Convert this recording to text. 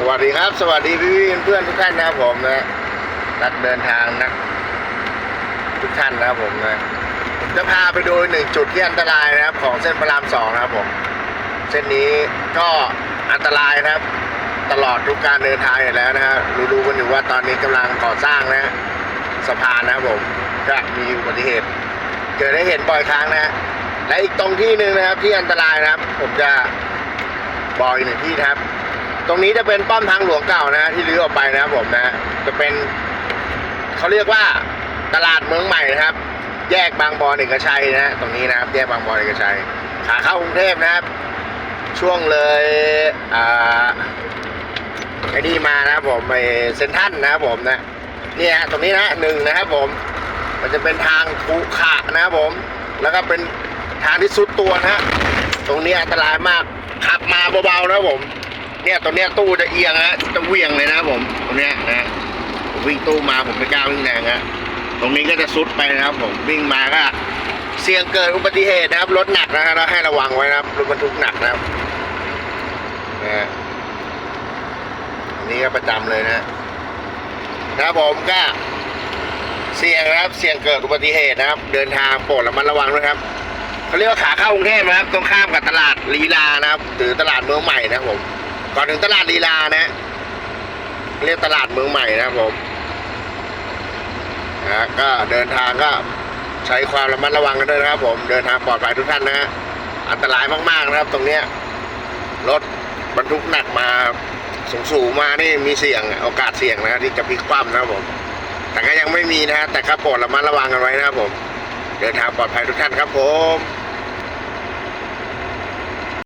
สวัสดีครับ สวัสดีพี่พี่เพื่อนทุกท่านนะครับผมนะนักเดินทางนักทุกท่านนะครับผมนะผมจะพาไปดูหนึ่งจุดที่อันตรายนะครับ ของเส้นพระรามสองนะครับผมเส้นนี้ก็อันตรายนะครับ ตลอดทุกการเดินทางอยู่แล้วนะฮะรู้ๆกันอยู่ว่าตอนนี้กำลังก่อสร้างนะสะพานนะครับผมก็มีอุบัติเหตุเกิดได้เห็นบ่อยครั้งนะฮะและอีกตรงที่หนึ่งนะครับที่อันตรายนะครับ ผมจะบอกอีกหนึ่งที่นะครับ ตรงนี้จะเป็นป้อมทางหลวงเก่านะที่รื้อออกไปนะครับผมนะ จะเป็นเขาเรียกว่าตลาดเมืองใหม่นะครับ แยกบางบอนเอกชัยนะตรงนี้นะครับ แยกบางบอนเอกชัยขาเข้ากรุงเทพนะครับ ช่วงเลยอ่าไอ้นี่มานะครับผมไปเซนทันนะครับผมนะเนี่ยฮะตรงนี้นะหนึ่งนะครับผม มันจะเป็นทางขรุขระนะครับผม แล้วก็เป็นทางที่สุดตัวนะฮะตรงนี้อันตรายมากขับมาเบาๆนะครับผม เนี่ยตรงเนี้ยตู้จะเอียงฮะจะเวียงเลยนะผมตรงเนี้ยนะผมวิ่งตู้มาผมไม่กล้าวิ่งแรงฮะตรงนี้ก็จะซุดไปนะครับ ผมวิ่งมาก็เสี่ยงเกิดอุบัติเหตุนะครับรถหนักนะฮะเราให้ระวังไว้นะครับรถบรรทุกหนักนะครับนะอันนี้ก็ประจำเลยนะนะครับผมก็เสี่ยงนะครับเสี่ยงเกิดอุบัติเหตุนะครับ เดินทางโปรดระมัดระวังด้วยครับเขาเรียกว่าขาเข้ากรุงเทพนะครับตรงข้ามกับตลาดลีลานะครับหรือตลาดเมืองใหม่นะครับผม ก่อนถึงตลาดลีลานะ เรียกตลาดเมืองใหม่นะครับผมนะก็เดินทางก็ใช้ความระมัดระวังกันด้วยนะครับ ผมเดินทางปลอดภัยทุกท่านนะฮะอันตรายมากๆนะครับ ตรงเนี้ยรถบรรทุกหนักมาสูงสูงๆมานี่มีเสี่ยงโอกาสเสี่ยงนะที่จะพลิกคว่ำนะครับผม แต่ก็ยังไม่มีนะฮะแต่ก็โปรดระมัดระวังกันไว้นะครับผม เดินทางปลอดภัยทุกท่านครับผม